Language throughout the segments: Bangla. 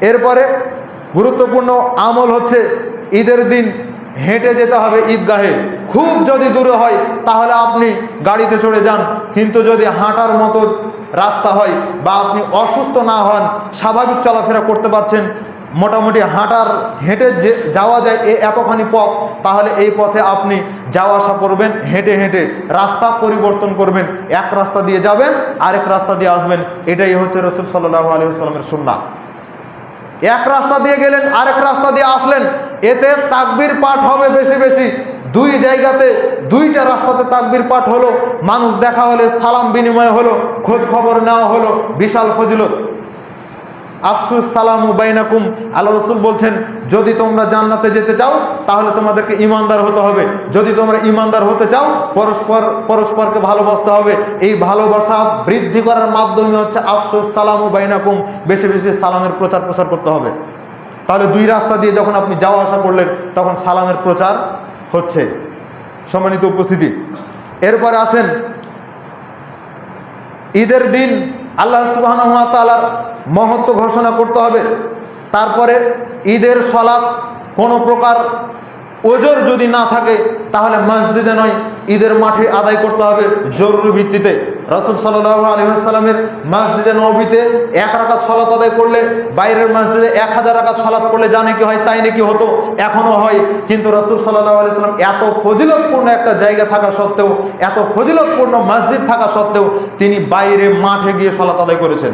এরপরে গুরুত্বপূর্ণ আমল হচ্ছে ঈদের দিন হেঁটে যেতে হবে ঈদগাহে। খুব যদি দূরে হয়, তাহলে আপনি গাড়িতে চড়ে যান। কিন্তু যদি হাঁটার মতো রাস্তা হয় বা আপনি অসুস্থ না হন, স্বাভাবিক চলাফেরা করতে পারছেন, মোটামুটি হাঁটার, হেঁটে যে যাওয়া যায় এ এতখানি পথ, তাহলে এই পথে আপনি যাওয়া আসা করবেন, হেঁটে হেঁটে রাস্তা পরিবর্তন করবেন, এক রাস্তা দিয়ে যাবেন, আরেক রাস্তা দিয়ে আসবেন। এটাই হচ্ছে রসুল সাল্লাহ আলী সুন্না এক রাস্তা দিয়ে গেলেন, আরেক রাস্তা দিয়ে আসলেন। এতে তাকবির পাঠ হবে বেশি বেশি। দুই জায়গাতে, দুইটা রাস্তাতে তাকবির পাঠ হলো। মানুষ দেখা হলে সালাম বিনিময় হলো, খোঁজ খবর নেওয়া হলো, বিশাল ফজিলত। আফসুস সালাম বাইনাকুম। আল্লাহ রসুল বলছেন, যদি তোমরা জান্নাতে যেতে চাও, তাহলে তোমাদেরকে ইমানদার হতে হবে। যদি তোমরা ইমানদার হতে চাও, পরস্পর, পরস্পরকে ভালোবাসতে হবে। এই ভালোবাসা বৃদ্ধি করার মাধ্যমে হচ্ছে আফসুস সালাম উবাইনাকুম বেশি বেশি সালামের প্রচার প্রসার করতে হবে। তাহলে দুই রাস্তা দিয়ে যখন আপনি যাওয়া আসা করলেন, তখন সালামের প্রচার হচ্ছে। সম্মানিত উপস্থিতি। এরপরে আসেন ঈদের দিন আল্লাহ সুবাহর মহত্ব ঘোষণা করতে হবে। তারপরে ঈদের সলাপ কোনো প্রকার ওজোর যদি না থাকে, তাহলে মসজিদে নয়, ঈদের মাঠে আদায় করতে হবে জরুরি ভিত্তিতে। রসুল সাল্লাহ আলহিহাস্লামের মসজিদে নবীতে এক রাকাত সলাত আদায় করলে, বাইরের মসজিদে এক হাজার রাকাত সলাত করলে জানে কি হয়, তাই নাকি হতো, এখনও হয়। কিন্তু রসুল সাল্লাহ আলিয়াল্লাম এত ফজিলতপূর্ণ একটা জায়গা থাকা সত্ত্বেও, এত ফজিলতপূর্ণ মসজিদ থাকা সত্ত্বেও, তিনি বাইরে মাঠে গিয়ে সলাত আদায় করেছেন।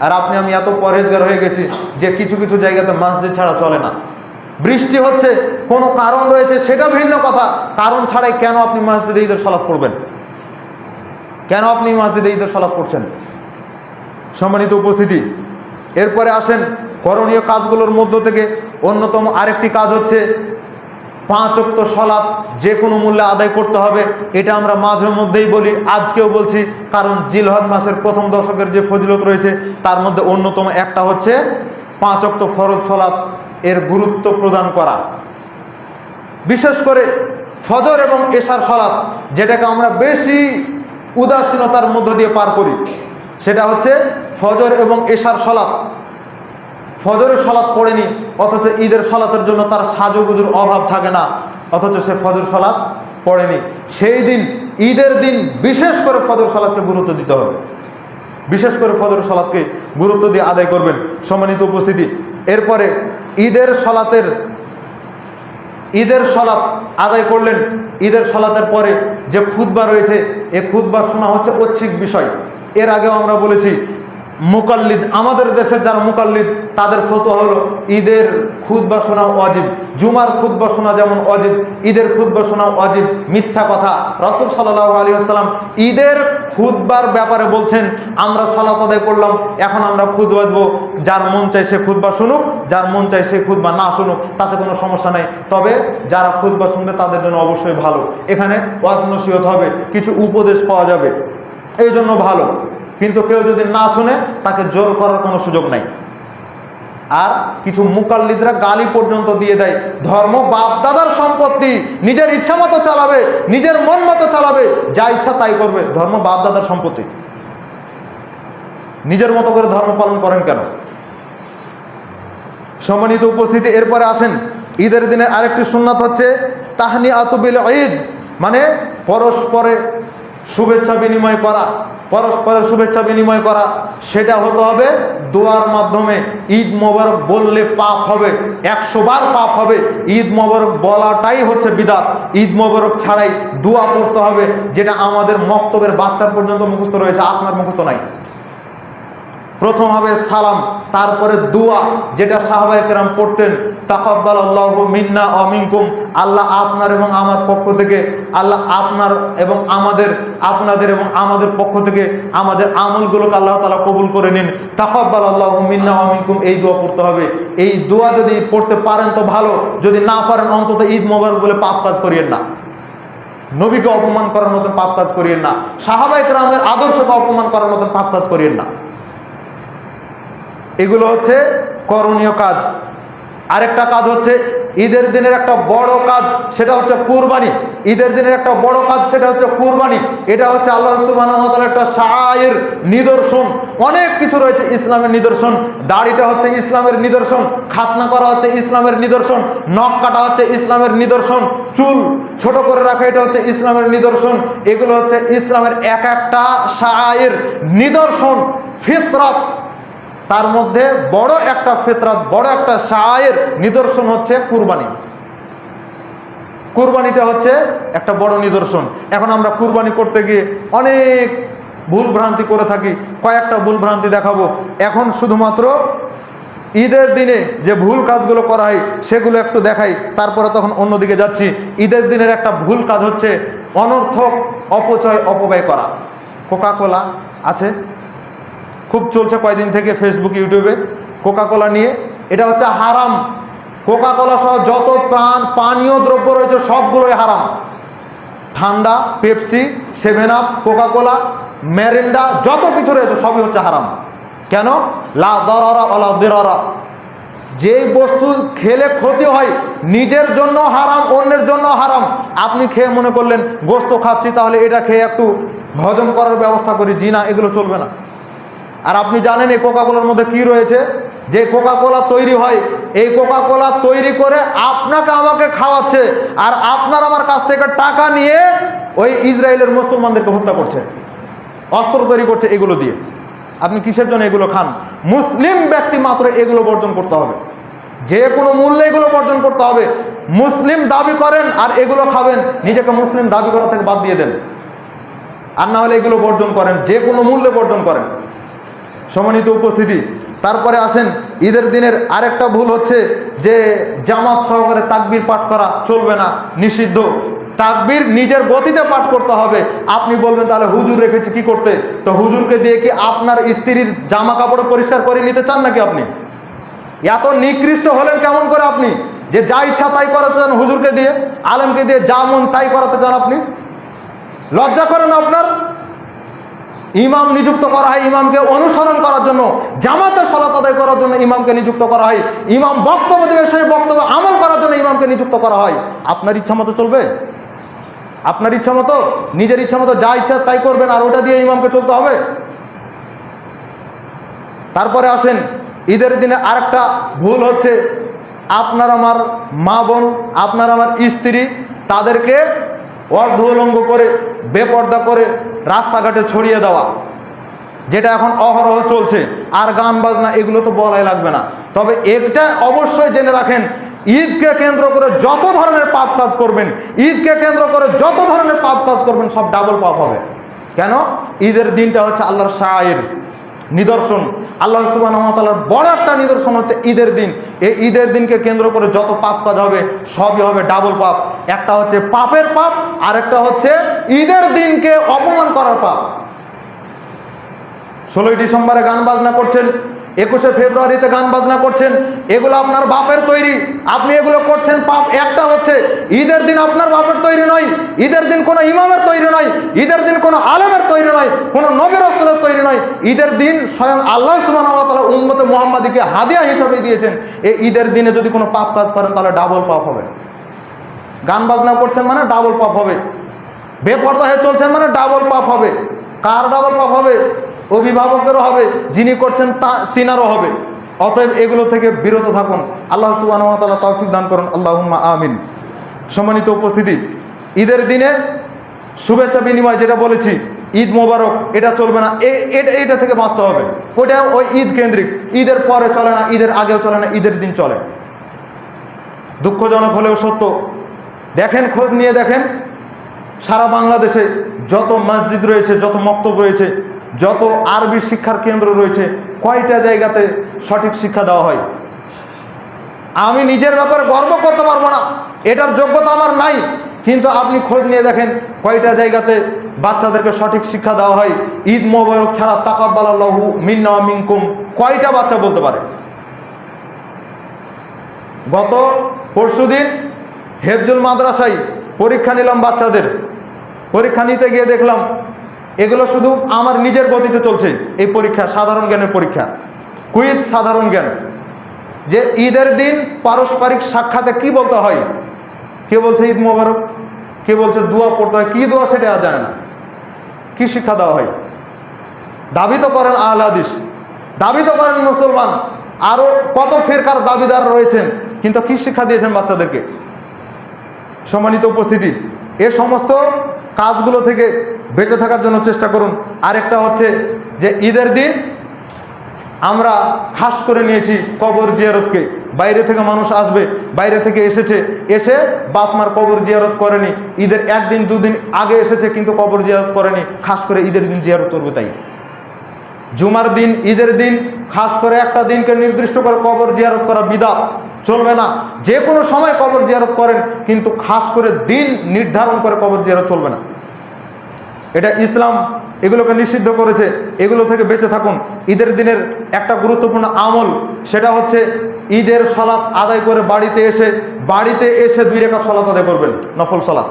আর আপনি, আমি এত পরেজগার হয়ে গেছি যে কিছু কিছু জায়গাতে মসজিদ ছাড়া চলে না। বৃষ্টি হচ্ছে, কোনো কারণ রয়েছে, সেটা ভিন্ন কথা। কারণ ছাড়াই কেন আপনি মসজিদে ঈদের সলাপ করবেন? কেন আপনি মসজিদে ঈদের সলাপ করছেন? সম্মানিত উপস্থিতি, এরপরে আসেন, করণীয় কাজগুলোর মধ্য থেকে অন্যতম আরেকটি কাজ হচ্ছে, পাঁচ অক্ত সলাপ যে কোনো মূল্যে আদায় করতে হবে, এটা আমরা মাঝে মধ্যেই বলি, আজকেও বলছি, কারণ জিলহদ মাসের প্রথম দশকের যে ফজিলত রয়েছে, তার মধ্যে অন্যতম একটা হচ্ছে পাঁচ অক্ত ফরজ সলাপ। এর গুরুত্ব প্রদান করা। বিশেষ করে ফজর এবং এশার সলাপ যেটাকে আমরা বেশি উদাসীনতার মধ্য দিয়ে পার করি, সেটা হচ্ছে ফজর এবং এশার সলাপ ফজরের সলাপ পড়েনি অথচ ঈদের সলাতের জন্য তার সাজুগুজুর অভাব থাকে না, অথচ সে ফজর সলাপ পড়েনি সেই দিন, ঈদের দিন বিশেষ করে ফজর সলাদকে গুরুত্ব দিতে হবে। বিশেষ করে ফজর সলাদকে গুরুত্ব দিয়ে আদায় করবেন। সম্মানিত উপস্থিতি, এরপরে ঈদের সলাতের, ঈদের সলাত আদায় করলেন। ঈদের সলাতের পরে যে খুদ্া রয়েছে, এ খুদ্া শোনা হচ্ছে ঐচ্ছিক বিষয়। এর আগেও আমরা বলেছি মুকাল্লিদ, আমাদের দেশের যারা মুকাল্লিদ, তাদের ফতো হলো ঈদের খুদ্া শোনা অজিব জুমার খুদ্া শোনা যেমন অজিব ঈদের খুদ্া শোনা অজিব মিথ্যা কথা। রসুল সাল্লাহ আলী আসসালাম ঈদের খুদ্বার ব্যাপারে বলছেন, আমরা সলাত আদায় করলাম, এখন আমরা খুদ বাঁধবো যার মন চাই সে খুদ্া শুনুক, যার মন চাই সে খুদ্া না শুনুক, তাতে কোনো সমস্যা নেই। তবে যারা খুদ্া শুনবে, তাদের জন্য অবশ্যই ভালো। এখানে ওয়াজ নসিহত হবে, কিছু উপদেশ পাওয়া যাবে। এই জন্য ভালো। কিন্তু কেউ যদি না শুনে, তাকে জোর করার কোনো সুযোগ নাই। আর কিছু মুকাল্লিদরা গালি পর্যন্ত দিয়ে দেয়। ধর্ম, বাপ, দাদার সম্পত্তি, নিজের ইচ্ছা মতো চালাবে, নিজের মন মতো চালাবে, যা ইচ্ছা তাই করবে। ধর্ম, বাপ, দাদার সম্পত্তি। নিজের মতো করে ধর্ম পালন করেন কেন? সম্মানিত উপস্থিতি, এরপরে আসেন। ঈদের দিনে আরেকটি সুন্নাত হচ্ছে তাহনি আতবিল ঈদ মানে পরস্পরে শুভেচ্ছা বিনিময় করা, পরস্পরের শুভেচ্ছা বিনিময় করা, সেটা হতে হবে দোয়ার মাধ্যমে। ঈদ মোবারক বললে পাপ হবে, একশো বার পাপ হবে। ঈদ মোবারক বলাটাই হচ্ছে বিদাত। ঈদ মোবারক ছাড়াই দোয়া পড়তে হবে, যেটা আমাদের মক্তবের বাচ্চার পর্যন্ত মুখস্থ রয়েছে, আপনার মুখস্থ নাই। প্রথম হবে সালাম, তারপরে দোয়া, যেটা সাহাবাই কেরাম পড়তেন তাকাব্বাল আল্লাহ মিন্না অমিনকুম আল্লাহ আপনার এবং আমার পক্ষ থেকে, আল্লাহ আপনার এবং আমাদের, আপনাদের এবং আমাদের পক্ষ থেকে আমাদের আমলগুলোকে আল্লাহ তালা কবুল করে নিন। তাকাব্বাল আল্লাহ মিন্না অমিনকুম এই দোয়া পড়তে হবে। এই দোয়া যদি পড়তে পারেন তো ভালো, যদি না পারেন অন্তত ঈদ মোবারক বলে পাপ কাজ করিয়েন না। নবীকে অপমান করার মতন পাপ কাজ করিয়েন না। সাহাবাই কেরামের আদর্শকে অপমান করার মতন পাপ কাজ করিয়েন না। এগুলো হচ্ছে করণীয় কাজ। আরেকটা কাজ হচ্ছে ঈদের দিনের একটা বড় কাজ, সেটা হচ্ছে কুরবানি। ঈদের দিনের একটা বড় কাজ, সেটা হচ্ছে কুরবানি। এটা হচ্ছে আল্লাহ ওয়া একটা শায়ের নিদর্শন। অনেক কিছু রয়েছে ইসলামের নিদর্শন। দাড়িটা হচ্ছে ইসলামের নিদর্শন। খাতনা করা হচ্ছে ইসলামের নিদর্শন। নখ কাটা হচ্ছে ইসলামের নিদর্শন। চুল ছোট করে রাখা, এটা হচ্ছে ইসলামের নিদর্শন। এগুলো হচ্ছে ইসলামের এক একটা শায়ের নিদর্শন। ফিতরত। তার মধ্যে বড় একটা ফেতরাত, বড় একটা সায়ের নিদর্শন হচ্ছে কুরবানি। কুরবানিটা হচ্ছে একটা বড় নিদর্শন। এখন আমরা কুরবানি করতে গিয়ে অনেক ভুল ভ্রান্তি করে থাকি, কয়েকটা ভুল ভ্রান্তি দেখাবো। এখন শুধুমাত্র ঈদের দিনে যে ভুল কাজগুলো করা হয়, সেগুলো একটু দেখাই, তারপরে তখন অন্যদিকে যাচ্ছি। ঈদের দিনের একটা ভুল কাজ হচ্ছে অনর্থক অপচয়, অপব্যয় করা। কোকা কোলা আছে? খুব চলছে কয়দিন থেকে ফেসবুক ইউটিউবে কোকা কোলা নিয়ে। এটা হচ্ছে হারাম। কোকা কোলা সহ যত পান পানীয় দ্রব্য রয়েছে, সবগুলোই হারাম। ঠান্ডা Pepsi seven up Coca Cola Mirinda যত কিছু রয়েছে, সবই হচ্ছে হারাম। কেন? লা দরারা অলা দিরারা। যেই বস্তু খেলে ক্ষতি হয়, নিজের জন্য হারাম, অন্যের জন্য হারাম। আপনি খেয়ে মনে করলেন, গোস্ত খাচ্ছি, তাহলে এটা খেয়ে একটু হজম করার ব্যবস্থা করি। জি না, এগুলো চলবে না। আর আপনি জানেন এই কোকা কোলার মধ্যে কি রয়েছে? যে কোকা কোলা তৈরি হয়, এই কোকা কোলা তৈরি করে আপনাকে আমাকে খাওয়াচ্ছে আর আপনার আমার কাছ থেকে টাকা নিয়ে ওই ইসরায়েলের মুসলমানদেরকে হত্যা করছে, অস্ত্র তৈরি করছে এগুলো দিয়ে। আপনি কিসের জন্য এগুলো খান? মুসলিম ব্যক্তি মাত্র এগুলো বর্জন করতে হবে। যে কোনো মূল্যে এগুলো বর্জন করতে হবে। মুসলিম দাবি করেন আর এগুলো খাবেন। নিজেকে মুসলিম দাবি করা থেকে বাদ দিয়ে দেন। আর না হলে এগুলো বর্জন করেন, যে কোনো মূল্যে বর্জন করেন। সম্মানিত উপস্থিতি। তারপরে আসেন, ঈদের দিনের আরেকটা ভুল হচ্ছে যে জামাত সহকারে তাকবির পাঠ করা চলবে না, নিষিদ্ধ। তাকবির নিজের গতিতে পাঠ করতে হবে। আপনি বলবেন, তাহলে হুজুর রেখেছি কি করতে? তো হুজুরকে দিয়ে কি আপনার স্ত্রীর জামা কাপড় পরিষ্কার করে নিতে চান নাকি আপনি? এত নিকৃষ্ট হলেন কেমন করে আপনি? যে যা ইচ্ছা তাই করাতে চান হুজুরকে দিয়ে, আলেমকে দিয়ে যা মন তাই করাতে চান আপনি? লজ্জা করেন আপনার? ইমাম নিযুক্ত করা হয় ইমামকে অনুসরণ করার জন্য জামাতে সলাত আদায় করার জন্য ইমামকে নিযুক্ত করা হয়, ইমাম বক্তব্য দেবে, সেই বক্তব্য আমল করার জন্য ইমামকে নিযুক্ত করা হয়। আপনার ইচ্ছা মতো চলবে? আপনার ইচ্ছা মতো, নিজের ইচ্ছা মতো যা ইচ্ছা তাই করবেন, আর ওটা দিয়ে ইমামকে চলতে হবে। তারপরে আসেন, ঈদের দিনে আরেকটা ভুল হচ্ছে, আপনার আমার মা বোন, আপনার আমার স্ত্রী, তাদেরকে অর্ধ উলঙ্গ করে, বেপর্দা করে, রাস্তাঘাটে ছড়িয়ে দেওয়া, যেটা এখন অহরহ চলছে। আর গান বাজনা এগুলো তো বলাই লাগবে না। তবে একটা অবশ্যই জেনে রাখেন, ঈদকে কেন্দ্র করে যত ধরনের পাপ কাজ করবেন, ঈদকে কেন্দ্র করে যত ধরনের পাপ কাজ করবেন, সব ডাবল পাপ হবে। কেন? ঈদের দিনটা হচ্ছে আল্লাহর শায়ের নিদর্শন। আল্লাহ সুবাহর বড় একটা নিদর্শন হচ্ছে ঈদের দিন। এই ঈদের দিনকে কেন্দ্র করে যত পাপ কাজ হবে, সবই হবে ডাবল পাপ। একটা হচ্ছে পাপের পাপ আর একটা হচ্ছে ঈদের দিনকে অপমান করার পাপ। ষোলোই ডিসেম্বরে গান বাজনা করছেন। একুশে ফেব্রুয়ারিতে গান বাজনা করছেন, এগুলো আপনার বাপের তৈরি। আপনি এগুলো করছেন, পাপ একটা হচ্ছে, ঈদের দিন আপনার বাপের তৈরি নয়, ঈদের দিন কোনো ইমামের তৈরি নয়, ঈদের দিন কোনো আলেমের তৈরি নয়, কোনো নবীর রসুলের তৈরি নয়, ঈদের দিন স্বয়ং আল্লাহ আল্লাহ উম্মত মোহাম্মদীকে হাদিয়া হিসাবে দিয়েছেন, এই ঈদের দিনে যদি কোনো পাপ কাজ করেন, তাহলে ডাবল পাপ হবে। গান বাজনা করছেন মানে ডাবল পাপ হবে। বেপর্দা হয়ে চলছেন মানে ডাবল পাপ হবে। কার ডাবল পাপ হবে? অভিভাবকেরও হবে, যিনি করছেন তা, তিনারও হবে। অতএব এগুলো থেকে বিরত থাকুন। আল্লাহ সুবাহ তৌফিক দান করুন। আল্লাহ আমিন। সম্মানিত উপস্থিতি, ঈদের দিনে শুভেচ্ছা বিনিময় যেটা বলেছি, ঈদ মোবারক, এটা চলবে না। এটা এটা থেকে বাঁচতে হবে। ওটা ওই ঈদ কেন্দ্রিক। ঈদের পরে চলে না, ঈদের আগেও চলে না, ঈদের দিন চলে। দুঃখজনক হলেও সত্য। দেখেন, খোঁজ নিয়ে দেখেন, সারা বাংলাদেশে যত মসজিদ রয়েছে, যত মক্তব রয়েছে যত আরবি শিক্ষার কেন্দ্র রয়েছে, কয়টা জায়গাতে সঠিক শিক্ষা দেওয়া হয়? আমি নিজের ব্যাপারে গর্ব করতে পারব না। এটার যোগ্যতা আমার নাই। কিন্তু আপনি খোঁজ নিয়ে দেখেন, কয়টা জায়গাতে বাচ্চাদেরকে সঠিক শিক্ষা দেওয়া হয়। ঈদ মোবারক ছাড়া তাকাব্বাল আল্লাহু মিন্না মিনকুম কয়টা বাচ্চা বলতে পারে? গত পরশুদিন হেফজুল মাদ্রাসায় পরীক্ষা নিলাম বাচ্চাদের। পরীক্ষা নিতে গিয়ে দেখলাম এগুলো শুধু আমার নিজের গতিতে চলছে, এই পরীক্ষা, সাধারণ জ্ঞানের পরীক্ষা। কুইজ সাধারণ জ্ঞান। যে ঈদের দিন পারস্পরিক সাক্ষাতে কি বলতে হয়? কে বলছে ঈদ মোবারক? কে বলছে দোয়া পড়তে হয়? কী দোয়া সেটা জানে না। কি শিক্ষা দেওয়া হয়? দাবি তো করেন আহল হাদিস। দাবি তো করেন মুসলমান। আরও কত ফেরকার দাবিদার রয়েছেন, কিন্তু কি শিক্ষা দিয়েছেন বাচ্চাদেরকে? সম্মানিত উপস্থিতি। এ সমস্ত কাজগুলো থেকে বেঁচে থাকার জন্য চেষ্টা করুন। আরেকটা হচ্ছে যে ঈদের দিন আমরা হাস করে নিয়েছি কবর জিয়ারতকে। বাইরে থেকে মানুষ আসবে, বাইরে থেকে এসেছে। এসে বাপ মার কবর জিয়ারত করেনি। ঈদের একদিন, দুদিন আগে এসেছে কিন্তু কবর জিয়ারত করেনি। খাস করে ঈদের দিন জিয়ারত করবে তাই। জুমার দিন, ঈদের দিন, খাস করে একটা দিনকে নির্দিষ্ট করে কবর জিয়ারত করা বিদাত। চলবে না। যে কোনো সময় কবর জিয়ারত করেন, কিন্তু খাস করে দিন নির্ধারণ করে কবর জিয়ারত চলবে না। এটা ইসলাম এগুলোকে নিষিদ্ধ করেছে, এগুলো থেকে বেঁচে থাকুন। ঈদের দিনের একটা গুরুত্বপূর্ণ আমল, সেটা হচ্ছে ঈদের সলাৎ আদায় করে বাড়িতে এসে বাড়িতে এসে দুই রেখা সলাৎ আদায় করবেন, নফল সলাৎ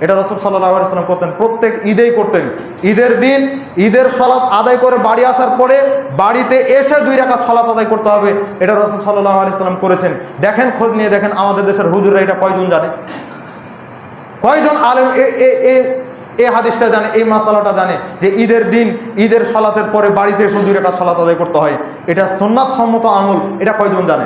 এটা রসুল সাল্লাহ আলাইসাল্লাম করতেন। প্রত্যেক ঈদেই করতেন। ঈদের দিন, ঈদের সলাৎ আদায় করে বাড়ি আসার পরে বাড়িতে এসে দুই রেখা সলাৎ আদায় করতে হবে। এটা রসুল সাল্লাহ আলাইসাল্লাম করেছেন। দেখেন, খোঁজ নিয়ে দেখেন, আমাদের দেশের হুজুররা এটা কয়জন জানে? কয়জন আলেম এ- হাদিসটা জানে, এই মশালাটা জানে যে ঈদের দিন, ঈদের সলাতের পরে বাড়িতে এসে দুই রেখা সলাত আদায় করতে হয়। এটা সোননাথ সম্মত আমল, এটা কয়জন জানে?